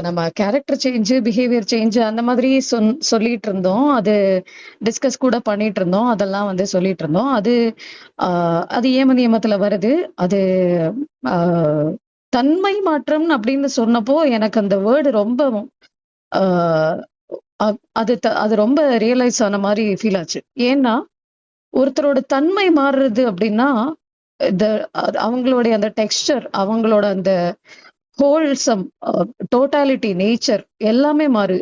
நம்ம character change behaviour change அந்த மாதிரி சொன் சொல்லிட்டு இருந்தோம் அது டிஸ்கஸ் கூட பண்ணிட்டு இருந்தோம் அதெல்லாம் வந்து சொல்லிட்டு இருந்தோம் அது ஆஹ் அது ஏம நியமத்துல வருது. அது ஆஹ் தன்மை மாற்றம் அப்படின்னு சொன்னப்போ எனக்கு அந்த வேர்டு ரொம்ப ஆஹ் அது அது ரொம்ப ரியலைஸ் ஆன மாதிரி ஃபீல் ஆச்சு. ஏன்னா ஒருத்தரோட தன்மை மாறுறது அப்படின்னா இந்த அவங்களுடைய அந்த டெக்ஸ்டர் அவங்களோட அந்த ஹோல்சம் டோட்டாலிட்டி நேச்சர் எல்லாமே மாறு.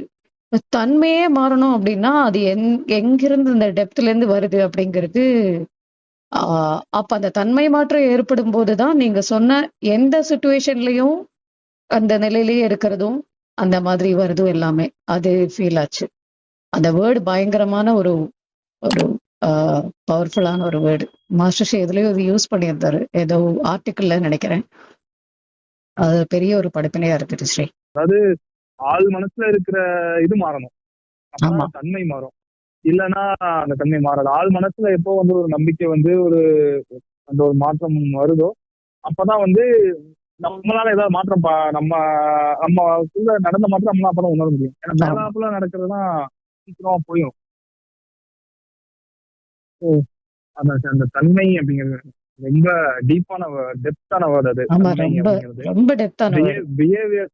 தன்மையே மாறணும் அப்படின்னா அது எங் எங்கிருந்து இந்த டெப்த்ல இருந்து வருது அப்படிங்கிறது ஆஹ் அப்ப அந்த தன்மை மாற்றம் ஏற்படும் போதுதான் நீங்க சொன்ன எந்த சுச்சுவேஷன்லயும் அந்த நிலையிலேயே இருக்கிறதும் அந்த மாதிரி வருதும் எல்லாமே. அது ஃபீல் ஆச்சு. அந்த வேர்டு பயங்கரமான ஒரு ஒரு பவர்ஃபுல்லான ஒரு வேர்டு மாஸ்டர் ஷே எதுலயும் அது யூஸ் பண்ணியிருந்தாரு. ஏதோ ஆர்டிக்கிள்ல நினைக்கிறேன். அது பெரிய ஒரு படிப்பினையா இருக்குது ஸ்ரீ. அதாவது ஆள் மனசுல இருக்கிற இது மாறணும். தன்மை மாறும். இல்லைன்னா அந்த தன்மை மாறாது. ஆள் மனசுல எப்போ வந்து ஒரு நம்பிக்கை வந்து ஒரு அந்த ஒரு மாற்றம் வருதோ அப்பதான் வந்து நம்மளால ஏதாவது மாற்றம் பா- நம்ம நம்ம நடந்த மாற்றம் நம்மளால அப்பதான் உணர முடியும். ஏன்னா. மேலாப்புல நடக்கிறதுலாம் சீக்கிரமா போயிடும் அந்த தன்மை அப்படிங்கிறது. ரொம்ப டீப்பான டெப்தான வேர்டு அது. ரொம்ப டெப்தான பிஹேவியர்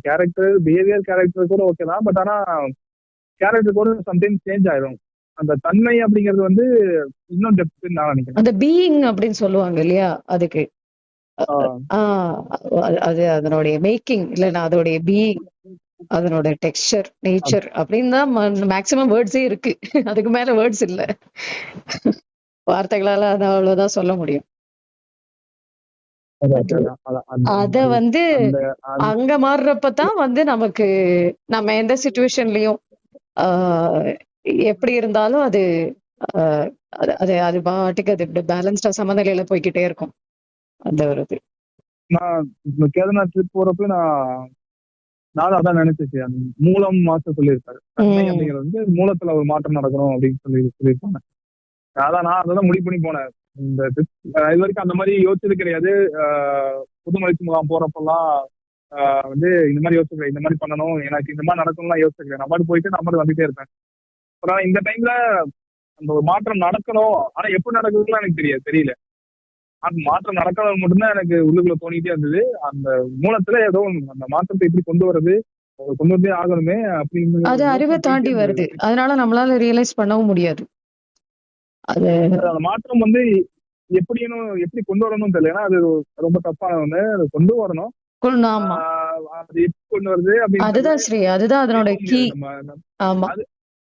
கேரக்டர் பிஹேவியர் கேரக்டர் கூட ஓகே தான். பட் ஆனா கேரக்டர் கூட சம்டைம்ஸ் சேஞ்ச் ஆயிடும் அந்த தன்மை அப்படிங்கிறது வந்து இன்னும் டெப்த் நான் நினைக்கிறேன். அந்த பீயிங் அப்படின்னு சொல்லுவாங்க இல்லையா அதுக்கு. அது- அது அதனுடைய மேக்கிங் இல்லைன்னா அதோடைய பீயிங் அதனோட டெக்ஸ்சர் நேச்சர் அப்படின்னு தான் மேக்சிமம் வேர்ட்ஸே இருக்கு. அதுக்கு மேல வேர்ட்ஸ் இல்ல. வார்த்தைகளால அது அவ்வளவுதான் சொல்ல முடியும். அத வந்து அங்க மாறுறப்பதான் வந்து நமக்கு நம்ம எந்த சுச்சுவேஷன்லயும் எப்படி இருந்தாலும் அது அது அது பாட்டுக்கு அது பேலன்ஸ்டா சமநிலையில போய்க்கிட்டே இருக்கும். அந்த ஒரு இது. நான் கேதார்நாத் ட்ரிப் போறப்ப நான் நானும் அதான் அந்த மூலம் மாற்ற சொல்லியிருக்காரு. அப்படிங்கிறது வந்து மூலத்துல ஒரு மாற்றம் நடக்கணும் அப்படின்னு சொல்லி சொல்லியிருப்பாங்க. அதான் நான் அதான் முடிவு பண்ணி போனேன். இந்த இது வரைக்கும் அந்த மாதிரி யோசிச்சது கிடையாது. புதுமலைக்கு முகாம் போறப்பெல்லாம் வந்து இந்த மாதிரி யோசிக்கிறேன் இந்த மாதிரி பண்ணணும் எனக்கு இந்த மாதிரி நடக்கணும்லாம் யோசிக்கிறேன் பாட்டு போயிட்டு பாட்டு வந்துட்டே இருப்பேன். அப்புறம் இந்த டைம்ல அந்த ஒரு மாற்றம் நடக்கணும். ஆனா எப்ப நடக்குதுன்னு எனக்கு தெரியாது தெரியல. அந்த மாற்றம் நடக்கணும் மட்டும்தான் எனக்கு உள்ளுக்குள்ள தோணிட்டே இருந்தது. அந்த மூலத்துல ஏதோ அந்த மாற்றத்தை எப்படி கொண்டு வர்றது கொண்டு வந்தே ஆகணுமே அப்படின்னு அது அறிவை தாண்டி வருது. அதனால நம்மளால ரியலைஸ் பண்ணவும் முடியாது. அது மாற்றம் வந்து எப்படின்னு எப்படி கொண்டு வரணும்னு தெரியல. ஏன்னா அது ரொம்ப தப்பான ஒண்ணு. அதை கொண்டு வரணும். அது கொண்டு வருது அதுதான் ஸ்ரீ அதுதான் அதனோட கீ நம்ம- நம்ம- ஆமா.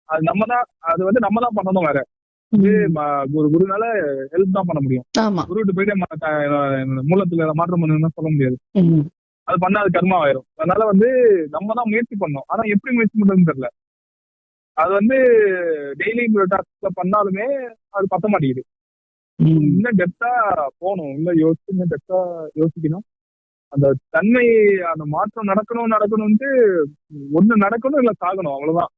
அது நம்ம தான் அது வந்து நம்ம தான் பண்ணணும் வேற. ம- ஒரு குருனால ஹெல்ப் தான் பண்ண முடியும். குருட்டு போயிட்டு மூலத்துல மாற்றம் பண்ணணும்னு சொல்ல முடியாது. அது பண்ணா அது கர்மா ஆயிரும். அதனால வந்து நம்ம தான் முயற்சி பண்ணணும். ஆனா எப்படி முயற்சி பண்றதுன்னு தெரியல. அது வந்து டெய்லி டாஸ்க்ல பண்ணாலுமே அது பத்த மாட்டேங்குது. இன்னும் டெப்தா போகணும். இன்னும் யோசிச்சு இன்னும் டெப்தா யோசிக்கணும். அந்த தன்மை அந்த மாற்றம் நடக்கணும் நடக்கணும்ட்டு ஒண்ணு நடக்கணும் இல்ல சாகணும். அவ்வளவுதான்.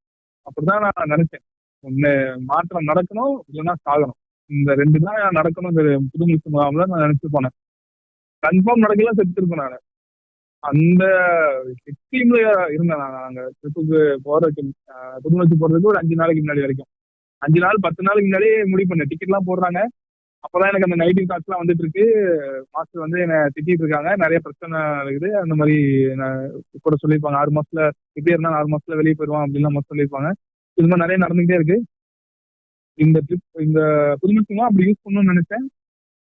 அப்படிதான் நான் நினைச்சேன். ஒண்ணு மாற்றம் நடக்கணும் இல்லைன்னா சாகணும். இந்த ரெண்டு தான் நடக்கணும் புதுமுக முகாம்ல நான் நினைச்சு போனேன். கன்ஃபார்ம் நடக்கல செத்து இருக்கேன் நான். அந்த எக்ஸ்ட்ரீம்ல இருந்தேன் நான். நாங்க ட்ரிப்புக்கு போறதுக்கு புதுமலைக்கு போறதுக்கு ஒரு அஞ்சு நாளைக்கு முன்னாடி வரைக்கும். அஞ்சு நாள் பத்து நாளைக்கு முன்னாடியே முடிவு பண்ணேன். டிக்கெட் எல்லாம் போடுறாங்க. அப்பதான் எனக்கு அந்த நைட்டிங் கார்ட்ஸ் எல்லாம் வந்துட்டு இருக்கு. மாஸ்டர் வந்து என்ன திட்டிட்டு இருக்காங்க. நிறைய பிரச்சனை இருக்குது. அந்த மாதிரி நான் கூட சொல்லியிருப்பாங்க. ஆறு மாசத்துல இப்படி இருந்தா ஆறு மாசத்துல வெளியே போயிடுவான் அப்படின்லாம் சொல்லியிருப்பாங்க. இது மாதிரி நிறைய நடந்துகிட்டே இருக்கு. இந்த ட்ரிப் இந்த புதுமைக்குமா அப்படி யூஸ் பண்ணணும்னு நினைச்சேன்.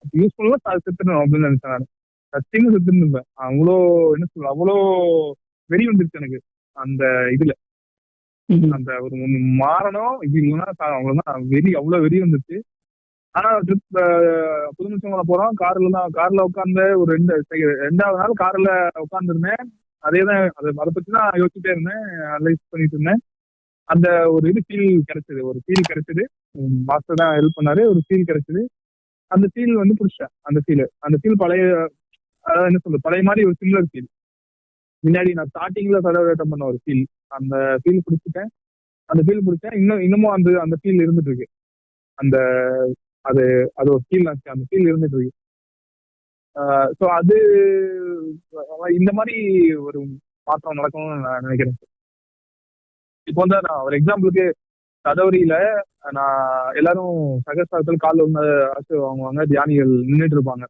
அப்படி யூஸ் பண்ணலாம் அது செத்துடணும் அப்படின்னு நினைச்சேன் நான். சத்தியமா செத்துருந்தேன் அவ்வளோ என்ன சொல்ல அவ்வளோ வெறி வந்துருச்சு எனக்கு அந்த இதுல. அந்த ஒரு ஒண்ணு மாறணும் இது இல்லைன்னா அவ்வளவுதான். வெறி அவ்வளவு வெறி வந்துச்சு ஆனா ட்ரிப் புதுமிச்சவங்கள போறோம். கார்ல தான் கார்ல உட்காந்து ஒரு ரெண்டு ரெண்டாவது நாள் கார்ல உட்காந்துருந்தேன் அதே தான் அதை அதை பத்தி தான் யோசிச்சுட்டே இருந்தேன். அனலைஸ் பண்ணிட்டு இருந்தேன். அந்த ஒரு இது ஃபீல் கிடைச்சது. ஒரு ஃபீல் கிடைச்சது. மாஸ்டர் தான் ஹெல்ப் பண்ணாரு. ஒரு ஃபீல் கிடைச்சது. அந்த ஃபீல் வந்து பிடிச்சேன் அந்த ஃபீல் அந்த ஃபீல் பழைய அதாவது என்ன சொல்றது? பழைய மாதிரி ஒரு சிமிலர் ஃபீல் முன்னாடி நான் ஸ்டார்டிங்ல சதவீதம் பண்ண ஒரு ஃபீல் அந்த ஃபீல் பிடிச்சிட்டேன். அந்த ஃபீல் பிடிச்சேன். இன்னும் இன்னமும் அந்த அந்த ஃபீல் இருந்துட்டு இருக்கு அந்த அது அது ஒரு ஃபீல் அந்த ஃபீல் இருந்துட்டு இருக்கு ஸோ அது இந்த மாதிரி ஒரு மாற்றம் நடக்கணும்னு நான் நினைக்கிறேன். இப்போ வந்து நான் ஒரு எக்ஸாம்பிளுக்கு கதவரியில நான் எல்லாரும் சகஸ்தாரத்தில் கால் ஒன்று அரசு வாங்குவாங்க தியானிகள் நின்றுட்டு இருப்பாங்க.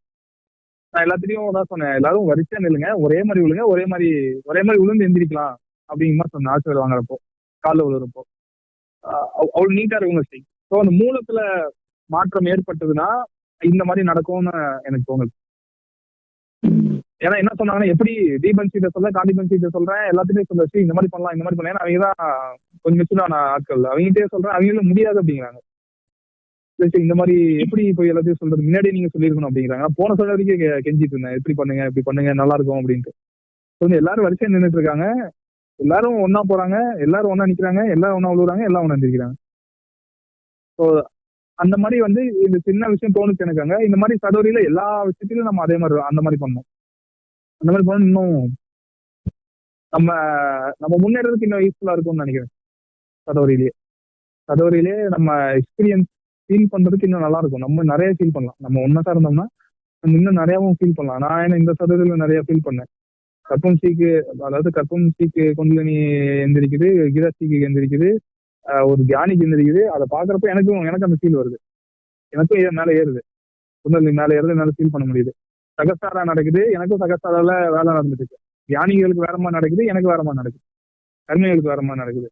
நான் எல்லாத்திலயும் தான் சொன்னேன். எல்லாரும் வரிசையா நில்லுங்க. ஒரே மாதிரி விழுங்க. ஒரே மாதிரி ஒரே மாதிரி விழுந்து எந்திரிக்கலாம் அப்படிங்கிற மாதிரி சொன்னேன் ஆசிரியர் வாங்குறப்போ காலில் விழுறப்போ. அவ்வளவு நீட்டா இருக்கும் ஸ்டேஜ் ஸோ அந்த மூலத்துல மாற்றம் ஏற்பட்டதுன்னா இந்த மாதிரி நடக்கும்னு எனக்கு தோணுது. ஏன்னா என்ன சொன்னாங்கன்னா எப்படி தீபன் சீட்ட சொல்ல காந்திபன் சீட்ட சொல்றேன் எல்லாத்துலயும் சொல்ல "சீ, இந்த மாதிரி பண்ணலாம் இந்த மாதிரி பண்ணலாம். அவங்க தான் கொஞ்சம் மெச்சூரான ஆட்கள். அவங்ககிட்டயே சொல்றேன் அவங்களும் முடியாது அப்படிங்கிறாங்க. இந்த மாதிரி எப்படி போய் எல்லாத்தையும் சொல்றது? முன்னாடி நீங்க சொல்லியிருக்கணும் அப்படிங்கிறாங்க. போன சொல்ல வரைக்கும் கெஞ்சிட்டு இருந்தேன். எப்படி பண்ணுங்க இப்படி பண்ணுங்க நல்லா இருக்கும் அப்படின்ட்டு. வந்து எல்லாரும் வரிசையா நின்றுட்டு இருக்காங்க எல்லாரும் ஒன்னா போறாங்க. எல்லாரும் ஒன்னா நிக்கிறாங்க. எல்லாரும் ஒன்னா விழுறாங்க எல்லாம் ஒன்னா நிற்கிறாங்க ஸோ அந்த மாதிரி வந்து இந்த சின்ன விஷயம் தோணுச்சு எனக்கு அங்க. இந்த மாதிரி சதவரியில எல்லா விஷயத்திலும் நம்ம அதே மாதிரி அந்த மாதிரி பண்ணோம் அந்த மாதிரி பண்ணணும் இன்னும் நம்ம நம்ம முன்னேறதுக்கு இன்னும் யூஸ்ஃபுல்லா இருக்கும்னு நினைக்கிறேன். சடோரியிலேயே சதவரியிலேயே நம்ம எக்ஸ்பீரியன்ஸ் ஃபீல் பண்றதுக்கு இன்னும் நல்லா இருக்கும் நம்ம நிறைய ஃபீல் பண்ணலாம். நம்ம ஒன்னதா இருந்தோம்னா நம்ம இன்னும் நிறையாவும் ஃபீல் பண்ணலாம். நான் என்ன இந்த சதவீதத்துல நிறைய ஃபீல் பண்ணேன். கற்பம் சீக்கு அதாவது கற்பம் சீக்கு குண்டலினி எந்திரிக்குது கீதா சீக்கு எந்திரிக்குது ஆஹ் ஒரு தியானிக்கு எந்திரிக்குது. அதை பாக்குறப்ப எனக்கும் எனக்கு அந்த ஃபீல் வருது. எனக்கும் மேல ஏறுது. குண்டலினி மேல ஏறுது என்னால ஃபீல் பண்ண முடியுது. சகஸ்தாரா நடக்குது எனக்கும் சகஸ்தாரால வேலை நடந்துட்டு இருக்கு தியானிகளுக்கு வேற மாதிரி நடக்குது எனக்கு வேற மாதிரி நடக்குது. கர்மிகளுக்கு வேற மாதிரி நடக்குது.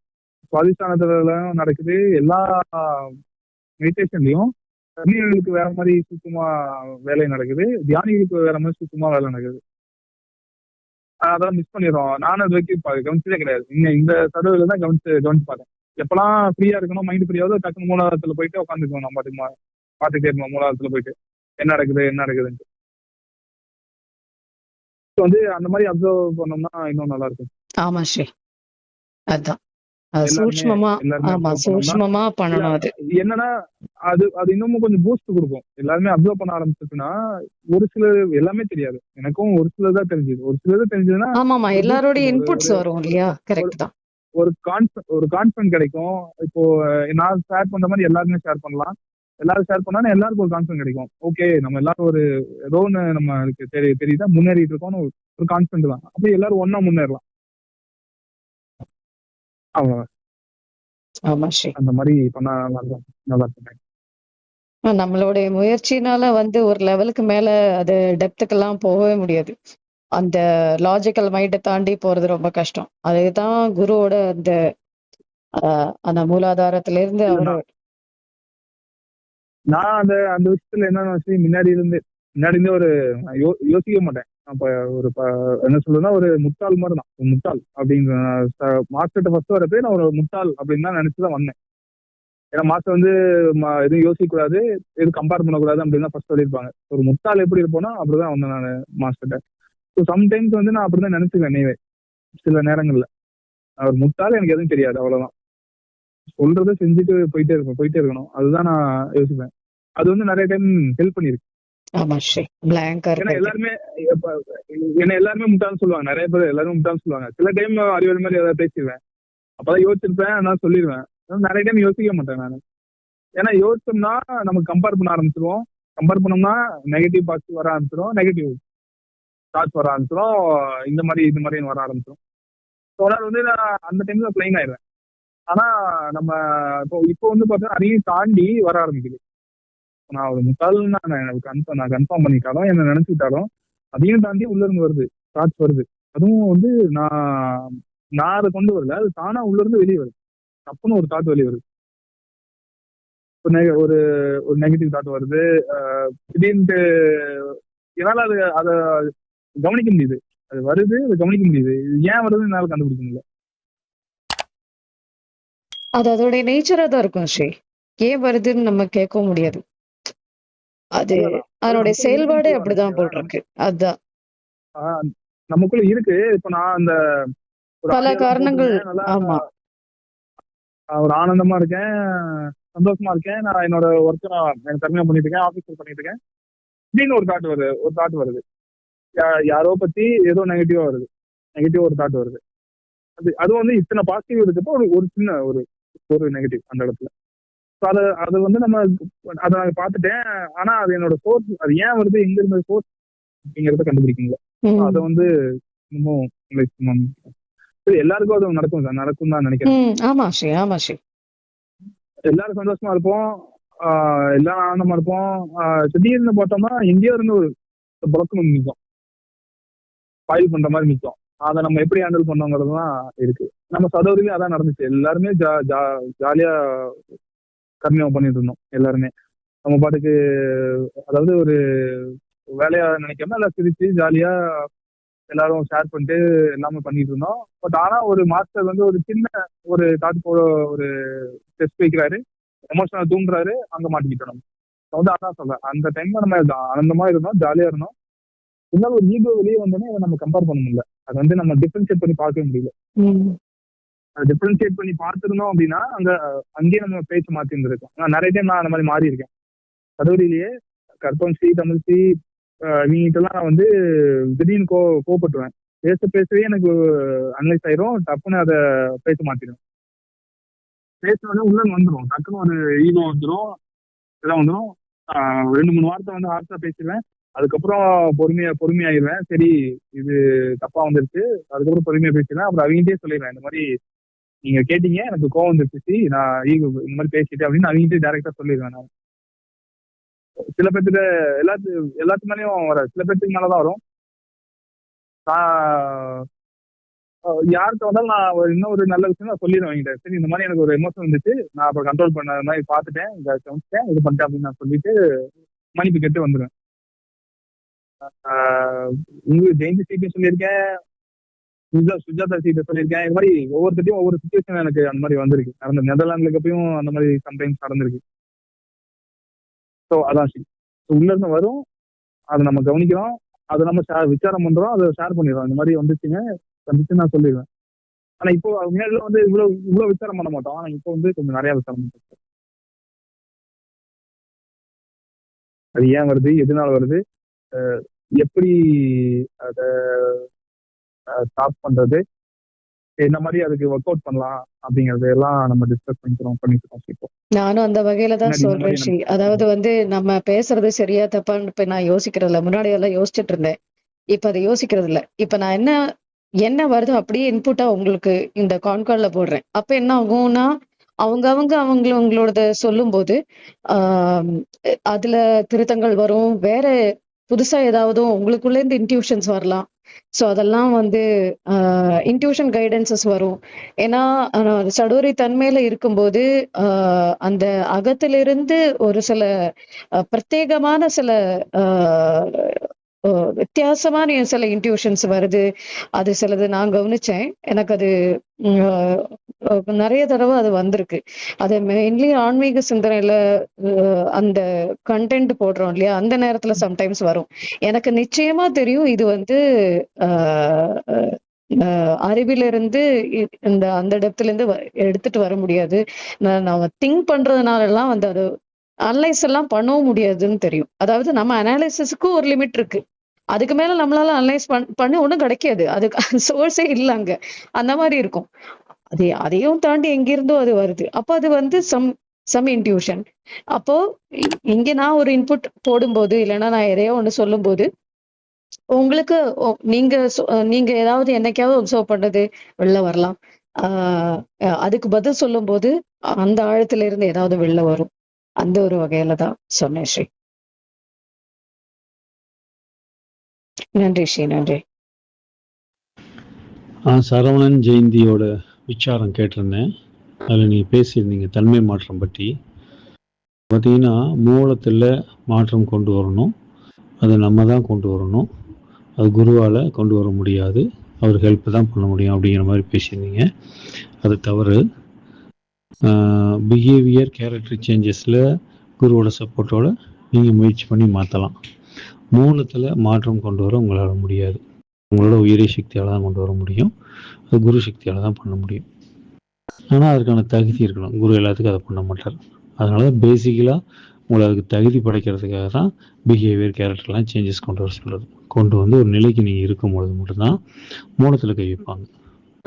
சுவாதிஷ்டானத்துல நடக்குது எல்லா மெடிடேஷன்லயும் கர்மிகளுக்கு வேற மாதிரி சுத்தமா வேலை நடக்குது. தியானிகளுக்கு வேற மாதிரி சுத்தமா வேலை நடக்குது. ஆஹ் அதெல்லாம் மிஸ் பண்ணிடுறோம். நானும் அது வரைக்கும் கவனிச்சதே கிடையாது. இங்க இந்த சதவீதியில தான் கவனிச்சு கவனிச்சு பார்த்தேன். எப்பெல்லாம் ஃப்ரீயா இருக்கணும் மைண்ட் ஃப்ரீயாவது டக்குனு மூலாதாரத்துல போயிட்டு உட்காந்துக்கணும் நம்ம பாட்டுக்கு மா- பார்த்துட்டே இருக்கணும் மூலாதாரத்துல போயிட்டு என்ன நடக்குது என்ன நடக்குதுன்ட்டு. So வந்து அந்த மாதிரி அப்சர்வ் பண்ணோம்னா இன்னும் நல்லா இருக்கும். ஆமா ஸ்ரீ. அதான். சூட்சமமா எல்லாருமே ஆமா observe பண்ணோம்னா சூட்சமமா பண்ணணும் அது. என்னன்னா அது அது இன்னமும் கொஞ்சம் பூஸ்ட் கொடுக்கும். எல்லாருமே அப்சர்வ் பண்ண ஆரம்பிச்சிட்டுன்னா ஒரு சில எல்லாமே தெரியாது. எனக்கும் ஒரு சிலதான் தெரிஞ்சது. ஒரு சிலது தெரிஞ்சதுன்னா ஆமாமா ஒரு எல்லாரோட ஒரு- இன்புட்ஸ் வரும் இல்லையா? கரெக்ட் தான். ஒரு கான்ஃபி ஒரு கான்ஃபிடன்ட் கிடைக்கும். இப்போ நான் ஷேர் பண்ற மாதிரி எல்லாருமே ஷேர் பண்ணலாம். எல்லாரும் ஷேர் பண்ணா எல்லாருக்கும் ஒரு கான்ஃபிடன்ட் கிடைக்கும். ஓகே நம்ம எல்லாரும் ஒரு ஏதோ ஒன்று நம்ம அதுக்கு தெரி தெரியுதா? முன்னேறிட்டு இருக்கோம்னு ஒரு- கான்ஃபிடன்ட் தான். அப்படி எல்லாரும் ஒண்ணா முன்னேறலாம். ஆமா. ஸ்ரீ அந்த மாதிரி பண்ணா நல்லா இருக்கும் நல்லா இருக்கும் நம்மளுடைய முயற்சினால வந்து ஒரு லெவலுக்கு மேல அது டெப்த்துக்கெல்லாம் போகவே முடியாது. அந்த லாஜிக்கல் மைண்டை தாண்டி போறது ரொம்ப கஷ்டம். அதுதான் குருவோட அந்த அந்த மூலாதாரத்துல இருந்து அவரு நான் அந்த அந்த விஷயத்துல என்ன நினைச்சு முன்னாடி இருந்து முன்னாடி இருந்தே ஒரு யோ- யோசிக்க மாட்டேன். அப்ப ஒரு என்ன சொல்றதுன்னா ஒரு முட்டாள் மாதிரி தான் முட்டாள் அப்படிங்கிற மாஸ்டர்கிட்ட ஃபர்ஸ்ட் வரப்பே நான் ஒரு முட்டாள் அப்படின்னு தான் நினைச்சு தான் வந்தேன். ஏன்னா மாஸ்டர் வந்து எதுவும் யோசிக்க கூடாது எதுவும் கம்பேர் பண்ணக்கூடாது அப்படின்னு தான் ஃபர்ஸ்ட் சொல்லியிருப்பாங்க. ஒரு முட்டாள் எப்படி இருப்போனா அப்படிதான் வந்தேன் நான் மாஸ்டர்கிட்ட ஸோ சம்டைம்ஸ் வந்து நான் அப்படிதான் நினைச்சுக்குவேன் நீவே சில நேரங்கள்ல. ஒரு முட்டாள் எனக்கு எதுவும் தெரியாது அவ்வளவுதான். சொல்றதை செஞ்சுட்டு போயிட்டே இருப்பேன் போயிட்டே இருக்கணும். அதுதான் நான் யோசிப்பேன். அது வந்து நிறைய டைம் ஹெல்ப் பண்ணிருக்கு ஆமா ஸ்ரீ பிளாங்கா ஏன்னா இருக்கு எல்லாருமே என்ன எல்லாருமே முட்டாள்னு சொல்லுவாங்க. நிறைய பேர் எல்லாரும் முட்டாள்னு சொல்லுவாங்க. சில டைம் அறிவாளி மாதிரி ஏதாவது பேசிடுவேன் அப்பதான் யோசிச்சிருப்பேன் நான் சொல்லிடுவேன் நிறைய டைம் யோசிக்க மாட்டேன் நான். ஏன்னா யோசிச்சோம்னா நமக்கு கம்பேர் பண்ண ஆரம்பிச்சிருவோம். கம்பேர் பண்ணோம்னா நெகட்டிவ் பாசிட்டிவ் வர ஆரம்பிச்சிடும் நெகட்டிவ் தாட்ஸ் வர ஆரம்பிச்சிடும் இந்த மாதிரி இந்த மாதிரி வர ஆரம்பிச்சிடும் ஸோ அதனால வந்து நான் அந்த டைம்ல பிளைன் ஆயிடுவேன் ஆனா நம்ம இப்போ இப்போ வந்து பார்த்தா அதையும் தாண்டி வர ஆரம்பிக்குது. நான் ஒரு முட்டாள் நான் கன்ஃபார்ம் நான் கன்ஃபார்ம் பண்ணிட்டாலும் என்ன நினைச்சுக்கிட்டாலும் அதையும் தாண்டி உள்ள இருந்து வருது தாட்ஸ் வருது. அதுவும் வந்து நான் நான் அதை கொண்டு வரல அது தானா உள்ள இருந்து வெளியே வருது. தப்புன்னு ஒரு தாட் வெளியே வருது. ஒரு ஒரு ஒரு நெகட்டிவ் தாட் வருது. திடீர்னு என்னால அது அதை கவனிக்க முடியுது. அது வருது அதை கவனிக்க முடியுது. இது ஏன் வருதுன்னு என்னால கண்டுபிடிக்க முடியல. அது அதோடைய நேச்சரா தான் இருக்கும் ஸ்ரீ ஏன் வருதுன்னு நம்ம கேட்கவும் முடியாது. அது. அதனுடைய அது செயல்பாடே அப்படிதான் போல் இருக்கு அதுதான் நமக்குள்ள இருக்கு. இப்ப நான் அந்த பல காரணங்கள். ஆமா. ஒரு ஆனந்தமா இருக்கேன். சந்தோஷமா இருக்கேன். நான் என்னோட ஒர்க்கை நான் எனக்கு தனியாக பண்ணிட்டு இருக்கேன். ஆஃபீஸ் பண்ணிட்டு இருக்கேன். திடீர்னு ஒரு தாட் வருது. ஒரு தாட் வருது. யாரோ பத்தி ஏதோ நெகட்டிவா வருது. நெகட்டிவ் ஒரு தாட் வருது. அது அது வந்து இத்தனை பாசிட்டிவ் இருக்கப்போ ஒரு ஒரு சின்ன ஒரு ஒரு நெகட்டிவ் அந்த இடத்துல. அதை அது வந்து நம்ம அதை நான் பார்த்துட்டேன். ஆனா அது என்னோட சோர்ஸ் அது ஏன் வருது எங்க இருந்த சோர்ஸ் அப்படிங்கறத கண்டுபிடிக்கல. அதை வந்து இன்னமும். சரி எல்லாருக்கும் அது நடக்கும் சார். நடக்கும் தான் நினைக்கிறேன். எல்லாரும் சந்தோஷமா இருப்போம். எல்லாரும் ஆனந்தமா இருப்போம். திடீர்னு பார்த்தோம்னா எங்கேயோ இருந்து ஒரு புழக்கம் நிற்கும் ஃபைல் பண்ற மாதிரி நிற்கும் அதை நம்ம எப்படி ஹேண்டில் பண்ணோங்கிறது தான் இருக்கு. நம்ம சதவரிலையும் அதான் நடந்துச்சு. எல்லாருமே ஜா ஜா ஜாலியா கர்மியம் பண்ணிட்டு இருந்தோம் எல்லாருமே. நம்ம பாட்டுக்கு அதாவது ஒரு வேலையா நினைக்காம எல்லாம் சிரிச்சு ஜாலியா எல்லாரும் ஷேர் பண்ணிட்டு எல்லாமே பண்ணிட்டு இருந்தோம். பட் ஆனா ஒரு மாஸ்டர் வந்து ஒரு சின்ன ஒரு தாட் போட ஒரு டெஸ்ட் வைக்கிறாரு. எமோஷனல் தூண்டுறாரு அங்க மாட்டிக்கிட்டோம் நம்ம. வந்து அதான் சொல்றேன் அந்த டைம்ல நம்ம ஆனந்தமா இருந்தோம் ஜாலியா இருந்தோம். இருந்தாலும் ஒரு ஈகோ வெளியே வந்தோடனே இதை நம்ம கம்பேர் பண்ண முடியல. அது வந்து நம்ம டிஃபரன்ஷியேட் பண்ணி பார்க்கவே முடியல. டிஃபரன்ஷியேட் பண்ணி பார்த்துருந்தோம் அப்படின்னா அங்க அங்கேயே நம்ம பேச்சு மாத்தி இருந்திருக்கோம் நான் நிறைய டைம் நான் அந்த மாதிரி மாறி இருக்கேன் கதவரியிலேயே கற்பம் ஸ்ரீ தமிழ் ஸ்ரீ இவங்கிட்டலாம் நான் வந்து திடீர்னு கோ கோபப்பட்டுருவேன் பேச பேசவே எனக்கு அனலைஸ் ஆயிரும் டப்புன்னு அதை பேச மாத்திடும். பேசினோடனே உள்ள வந்துடும் டக்குன்னு ஒரு ஈகோ வந்துடும் இதெல்லாம் வந்துடும் ரெண்டு மூணு வார்த்தை வந்து ஹார்ஸா பேசிடுவேன். அதுக்கப்புறம் பொறுமையா பொறுமையாயிருவேன் சரி இது தப்பா வந்துருச்சு அதுக்கப்புறம் பொறுமையா பேசிடுவேன். அப்புறம் அவங்ககிட்டயே சொல்லிடுவேன். இந்த மாதிரி நீங்க கேட்டீங்க எனக்கு கோவம் வந்துருச்சு. நான் ஈகோ இந்த மாதிரி பேசிட்டேன் அப்படின்னு அவங்ககிட்ட டேரக்டா சொல்லிடுவேன் நான். சில பேர்த்துக்கு எல்லாத்து எல்லாத்து மேலேயும் வராது சில பேர்த்துக்கு மேலதான் வரும். நான் யாருக்கு யார்கிட்ட வந்தாலும் நான் இன்னும் ஒரு நல்ல விஷயம் நான் சொல்லிடுவேன் அவங்ககிட்ட. சரி இந்த மாதிரி எனக்கு ஒரு எமோஷன் வந்துச்சு. நான் அப்ப கண்ட்ரோல் பண்ண மாதிரி பார்த்துட்டேன் இதை கவனிச்சிட்டேன் இது பண்ணிட்டேன் அப்படின்னு நான் சொல்லிட்டு மன்னிப்பு கேட்டு வந்துடுவேன் ஆஹ் உங்களுக்கு ஜெயந்தி சிபி சொல்லியிருக்கேன். சுஜா சுஜாதா சீட்டை சொல்லியிருக்கேன். இது மாதிரி ஒவ்வொருத்தையும் ஒவ்வொரு சுச்சுவேஷன் எனக்கு அந்த மாதிரி வந்திருக்கு. நடந்த நெதர்லாந்துல எப்பயும் அந்த மாதிரி சம்டைம்ஸ் நடந்திருக்கு. ஸோ அதான் சரி. உள்ள இருந்து வரும். அதை நம்ம கவனிக்கிறோம். அதை நம்ம விசாரம் பண்றோம். அதை ஷேர் பண்ணிடுறோம். இந்த மாதிரி வந்துச்சுங்க. வந்துச்சு நான் சொல்லிடுவேன் ஆனா இப்போ மேல வந்து இவ்வளவு இவ்வளவு விசாரம் பண்ண மாட்டோம். ஆனா இப்போ வந்து கொஞ்சம் நிறைய விசாரம் பண்ணுறோம் அது ஏன் வருது? எதனால வருது? அஹ் எப்படி அதை ஸ்டாப் பண்றது. என்ன மாதிரி அதுக்கு ஒர்க் அவுட் பண்ணலாம் அப்படிங்கறது எல்லாம் நம்ம டிஸ்கஸ் பண்ணிக்கிறோம் பண்ணிக்கிறோம் இப்போ நானும் அந்த வகையில தான் சொல்றேன் ஸ்ரீ. அதாவது வந்து நம்ம பேசுறது சரியா தப்பான்னு இப்ப நான் யோசிக்கிறது இல்ல முன்னாடி எல்லாம் யோசிச்சுட்டு இருந்தேன். இப்ப அதை யோசிக்கிறது இல்ல இப்ப நான் என்ன என்ன வருதோ அப்படியே இன்புட்டா உங்களுக்கு இந்த கான்கால்ல போடுறேன். அப்ப என்ன ஆகும்னா அவங்க அவங்க அவங்களோட சொல்லும் போது ஆஹ் அதுல திருத்தங்கள் வரும். வேற புதுசா ஏதாவது உங்களுக்குள்ள இருந்து இன்ட்யூஷன்ஸ் வரலாம். சோ அதெல்லாம் வந்து இன்ட்யூஷன் கைடன்சஸ் வரும். ஏன்னா ஆஹ் சடோரி தன்மையில இருக்கும்போது ஆஹ் அந்த அகத்திலிருந்து ஒரு சில அஹ், பிரத்யேகமான சில ஆஹ், வித்தியாசமான சில இன்ட்யூஷன்ஸ் வருது. அது சிலது நான் கவனிச்சேன். எனக்கு அது உம், நிறைய தடவை அது வந்திருக்கு. அது மெயின்லி ஆன்மீக சிந்தனையில அந்த கண்டென்ட் போடுறோம் இல்லையா? அந்த நேரத்துல சம்டைம்ஸ் வரும். எனக்கு நிச்சயமா தெரியும் இது வந்து ஆஹ், ஆஹ், அறிவிலிருந்து இந்த அந்த இடத்துல இருந்து வ- எடுத்துட்டு வர முடியாது. நான் நம்ம திங்க் பண்றதுனால எல்லாம் வந்து அது அனலைஸ் எல்லாம் பண்ணவும் முடியாதுன்னு தெரியும். அதாவது நம்ம அனாலிசிஸுக்கும் ஒரு லிமிட் இருக்கு. அதுக்கு மேல நம்மளால அனலைஸ் பண் பண்ணி ஒண்ணும் கிடைக்காது. அதுக்கு சோர்ஸே இல்ல அங்க. அந்த மாதிரி இருக்கும். அது அதையும் தாண்டி எங்கிருந்தோ அது வருது. அப்போ அது வந்து சம் சம் இன்ட்யூஷன் அப்போ இங்க நான் ஒரு இன்புட் போடும்போது இல்லைன்னா நான் எதையோ ஒண்ணு சொல்லும்போது உங்களுக்கு நீங்க சொ- நீங்க ஏதாவது என்னைக்காவது ஒப்சர்வ் பண்ணது வெளில வரலாம். ஆஹ் அதுக்கு பதில் சொல்லும்போது அந்த ஆழத்துல இருந்து ஏதாவது வெளில வரும். அந்த ஒரு வகையில தான் சொன்னேன் ஸ்ரீ. நன்றி ஸ்ரீ நன்றி. சரவணன் ஜெயந்தியோட விசாரம் கேட்டிருந்தேன். அதில் நீங்கள் பேசியிருந்தீங்க தன்மை மாற்றம் பற்றி. பார்த்தீங்கன்னா மூலத்தில் மாற்றம் கொண்டு வரணும். அதை நம்ம தான் கொண்டு வரணும். அது குருவால் கொண்டு வர முடியாது. அவர் ஹெல்ப் தான் பண்ண முடியும் அப்படிங்கிற மாதிரி பேசியிருந்தீங்க. அது தவறு. பிஹேவியர் கேரக்டர் சேஞ்சஸில் குருவோட சப்போர்ட்டோட நீங்கள் முயற்சி பண்ணி மாற்றலாம் மூணுத்தில் மாற்றம் கொண்டு வர உங்களால் முடியாது. உங்களோட உயிரி சக்தியால் தான் கொண்டு வர முடியும். அது குரு சக்தியால் தான் பண்ண முடியும். ஆனால் அதுக்கான தகுதி இருக்கணும். குரு எல்லாத்துக்கும் அதை பண்ண மாட்டார். அதனால தான் பேசிக்கலாக உங்களை அதுக்கு தகுதி படைக்கிறதுக்காக தான் பிஹேவியர் கேரக்டர்லாம் சேஞ்சஸ் கொண்டு வர சொல்கிறது கொண்டு வந்து ஒரு நிலைக்கு நீங்கள் இருக்கும்பொழுது மட்டும்தான் மூலத்தில் கை வைப்பாங்க.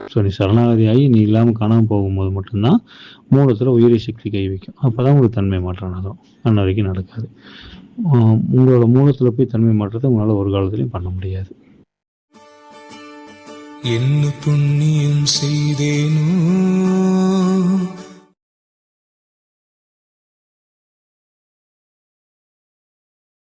ஸோ நீ சரணாகதி ஆகி நீ இல்லாமல் காணாமல் போகும்போது மட்டும்தான் மூலத்தில் உயிரி சக்தி கை வைக்கும் அப்போ தான் உங்களுக்கு தன்மை மாற்றம் நடக்கும். அன்ன வரைக்கும் நடக்காது. ஆஹ் உங்களோட மூலத்தில் போய் தன்மை மாற்றத்தை உங்களால் ஒரு காலத்துலையும் பண்ண முடியாது. என்ன புண்ணியம் செய்தேனோ